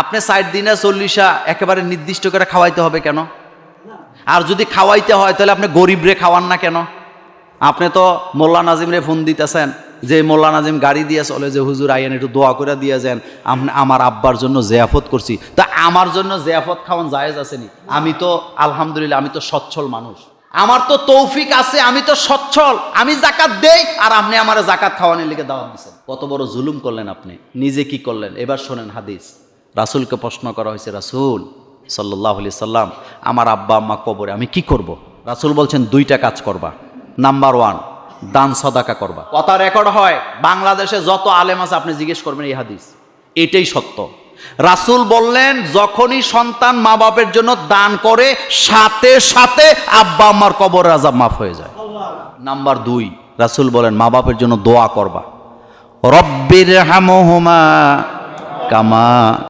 আপনি ষাট দিনে চল্লিশা একেবারে নির্দিষ্ট করে খাওয়াইতে হবে কেন? আর যদি খাওয়াইতে হয়, তাহলে আপনি গরিবরে খাওয়ান না কেন? আপনি তো মোল্লা নাজিমরে ফোন দিতেছেন, যে মোল্লা নাজিম গাড়ি দিয়ে চলে যে, হুজুর, আইয়েন একটু দোয়া করে দিয়ে যান। আপনি আমার আব্বার জন্য জেয়াফত করছি। তা আমার জন্য জেয়াফত খাওয়ান জায়েজ আসেনি আমি তো, আলহামদুলিল্লাহ, আমি তো সচ্ছল মানুষ। আমার তো তৌফিক আছে, আমি তো সচ্ছল। আমি জাকাত দেই, আর আপনি আমার জাকাত খাওয়ানোর লিগে দাওয়াত দিচ্ছেন কত বড় জুলুম করলেন আপনি। নিজে কি করলেন? এবার শোনেন হাদিস। রাসূলকে প্রশ্ন করা হয়েছে, রাসূল সাল্লাহ আলি সাল্লাম, আমার আব্বা আম্মা কবরে, আমি কি করব। রাসূল বলছেন, দুইটা কাজ করবা। নাম্বার ওয়ান দান সদাকা করবা। কথা রেকর্ড হয়, বাংলাদেশে যত আলেম আছে, আপনি জিজ্ঞেস করবেন, এই হাদিস? এটাই সত্য। রাসূল বললেন, যখনই সন্তান মা বাপের জন্য দান করে, সাথে সাথে আব্বা আম্মার কবর আজাব মাফ হয়ে যায়। নাম্বার দুই, রাসূল বলেন মা বাপের জন্য দোয়া করবা। রব্বির হামহুমা কামা